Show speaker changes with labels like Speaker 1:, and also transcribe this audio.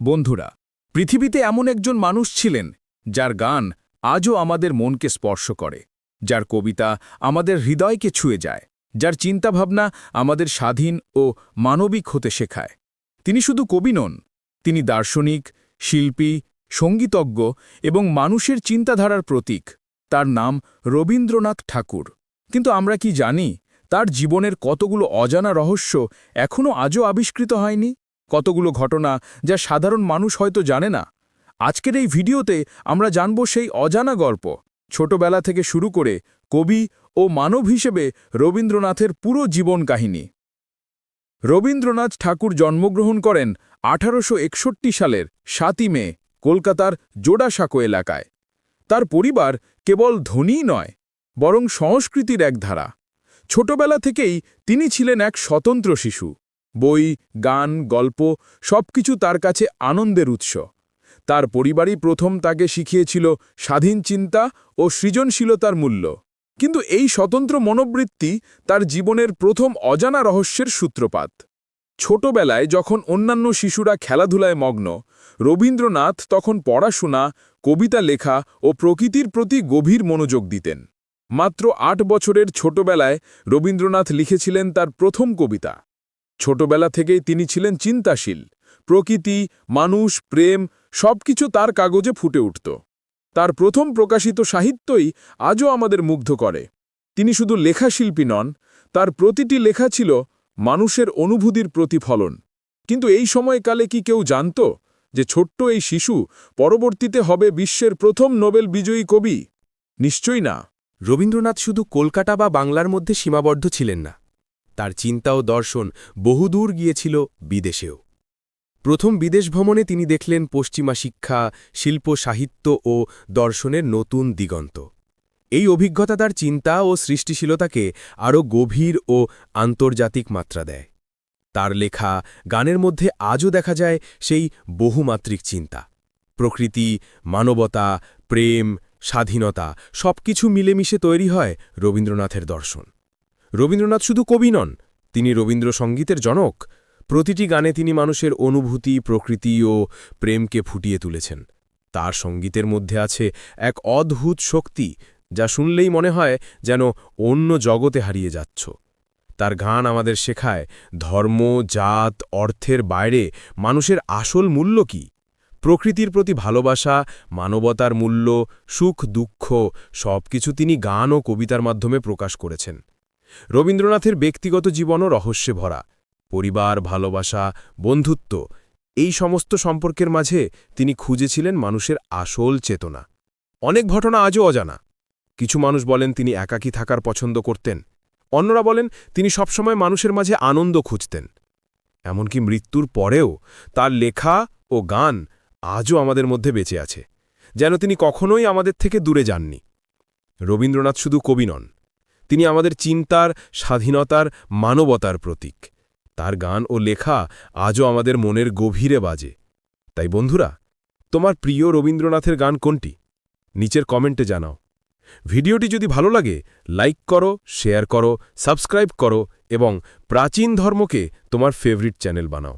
Speaker 1: বন্ধুরা, পৃথিবীতে এমন একজন মানুষ ছিলেন যার গান আজও আমাদের মনকে স্পর্শ করে, যার কবিতা আমাদের হৃদয়কে ছুঁয়ে যায়, যার চিন্তাভাবনা আমাদের স্বাধীন ও মানবিক হতে শেখায়। তিনি শুধু কবি নন, তিনি দার্শনিক, শিল্পী, সঙ্গীতজ্ঞ এবং মানুষের চিন্তাধারার প্রতীক। তার নাম রবীন্দ্রনাথ ঠাকুর। কিন্তু আমরা কি জানি, তার জীবনের কতগুলো অজানা রহস্য এখনও আজও আবিষ্কৃত হয়নি? কতগুলো ঘটনা যা সাধারণ মানুষ হয়তো জানে না। আজকের এই ভিডিওতে আমরা জানব সেই অজানা গল্প। ছোটবেলা থেকে শুরু করে কবি ও মানব হিসেবে রবীন্দ্রনাথের পুরো জীবন কাহিনী। রবীন্দ্রনাথ ঠাকুর জন্মগ্রহণ করেন আঠারোশো একষট্টি সালের সাতই মে, কলকাতার জোড়াসাঁকো এলাকায়। তার পরিবার কেবল ধনীই নয়, বরং সংস্কৃতির এক ধারা। ছোটবেলা থেকেই তিনি ছিলেন এক স্বতন্ত্র শিশু। বই, গান, গল্প, সবকিছু তার কাছে আনন্দের উৎস। তার পরিবারই প্রথম তাকে শিখিয়েছিল স্বাধীন চিন্তা ও সৃজনশীলতার মূল্য। কিন্তু এই স্বতন্ত্র মনোবৃত্তি তার জীবনের প্রথম অজানা রহস্যের সূত্রপাত। ছোটবেলায় যখন অন্যান্য শিশুরা খেলাধুলায় মগ্ন, রবীন্দ্রনাথ তখন পড়াশোনা, কবিতা লেখা ও প্রকৃতির প্রতি গভীর মনোযোগ দিতেন। মাত্র আট বছরের ছোটবেলায় রবীন্দ্রনাথ লিখেছিলেন তার প্রথম কবিতা। ছোটবেলা থেকেই তিনি ছিলেন চিন্তাশীল। প্রকৃতি, মানুষ, প্রেম, সবকিছু তার কাগজে ফুটে উঠত। তার প্রথম প্রকাশিত সাহিত্যই আজও আমাদের মুগ্ধ করে। তিনি শুধু লেখাশিল্পী নন, তার প্রতিটি লেখা ছিল মানুষের অনুভূতির প্রতিফলন। কিন্তু এই সময়কালে কি কেউ জানত যে ছোট্ট এই শিশু পরবর্তীতে হবে বিশ্বের প্রথম নোবেল বিজয়ী কবি? নিশ্চয়ই না।
Speaker 2: রবীন্দ্রনাথ শুধু কলকাতা বা বাংলার মধ্যে সীমাবদ্ধ ছিলেন না। তার চিন্তা ও দর্শন বহুদূর গিয়েছিল বিদেশেও। প্রথম বিদেশ ভ্রমণে তিনি দেখলেন পশ্চিমা শিক্ষা, শিল্প, সাহিত্য ও দর্শনের নতুন দিগন্ত। এই অভিজ্ঞতা তার চিন্তা ও সৃষ্টিশীলতাকে আরও গভীর ও আন্তর্জাতিক মাত্রা দেয়। তার লেখা গানের মধ্যে আজও দেখা যায় সেই বহুমাত্রিক চিন্তা। প্রকৃতি, মানবতা, প্রেম, স্বাধীনতা সবকিছু মিলেমিশে তৈরি হয় রবীন্দ্রনাথের দর্শন। রবীন্দ্রনাথ শুধু কবি নন, তিনি রবীন্দ্রসঙ্গীতের জনক। প্রতিটি গানে তিনি মানুষের অনুভূতি, প্রকৃতি ও প্রেমকে ফুটিয়ে তুলেছেন। তার সঙ্গীতের মধ্যে আছে এক অদ্ভুত শক্তি, যা শুনলেই মনে হয় যেন অন্য জগতে হারিয়ে যাচ্ছ। তার গান আমাদের শেখায়, ধর্ম, জাত, অর্থের বাইরে মানুষের আসল মূল্য কি? প্রকৃতির প্রতি ভালোবাসা, মানবতার মূল্য, সুখ, দুঃখ, সবকিছু তিনি গান ও কবিতার মাধ্যমে প্রকাশ করেছেন। রবীন্দ্রনাথের ব্যক্তিগত জীবনও রহস্যে ভরা পরিবার, ভালোবাসা, বন্ধুত্ব, এই সমস্ত সম্পর্কের মাঝে তিনি খুঁজেছিলেন মানুষের আসল চেতনা। অনেক ঘটনা আজও অজানা। কিছু মানুষ বলেন তিনি একাকী থাকার পছন্দ করতেন। অন্যরা বলেন তিনি সবসময় মানুষের মাঝে আনন্দ খুঁজতেন। এমনকি মৃত্যুর পরেও তার লেখা ও গান আজও আমাদের মধ্যে বেঁচে আছে। যেন তিনি কখনোই আমাদের থেকে দূরে যাননি। রবীন্দ্রনাথ শুধু কবি নন। তিনি আমাদের চিন্তার, স্বাধীনতার, মানবতার প্রতীক। তার গান ও লেখা আজও আমাদের মনের গভীরে বাজে। তাই বন্ধুরা, তোমার প্রিয় রবীন্দ্রনাথের গান কোনটি? নিচের কমেন্টে জানাও। ভিডিওটি যদি ভালো লাগে, লাইক করো, শেয়ার করো, সাবস্ক্রাইব করো এবং প্রাচীন ধর্মকে তোমার ফেভারিট চ্যানেল বানাও।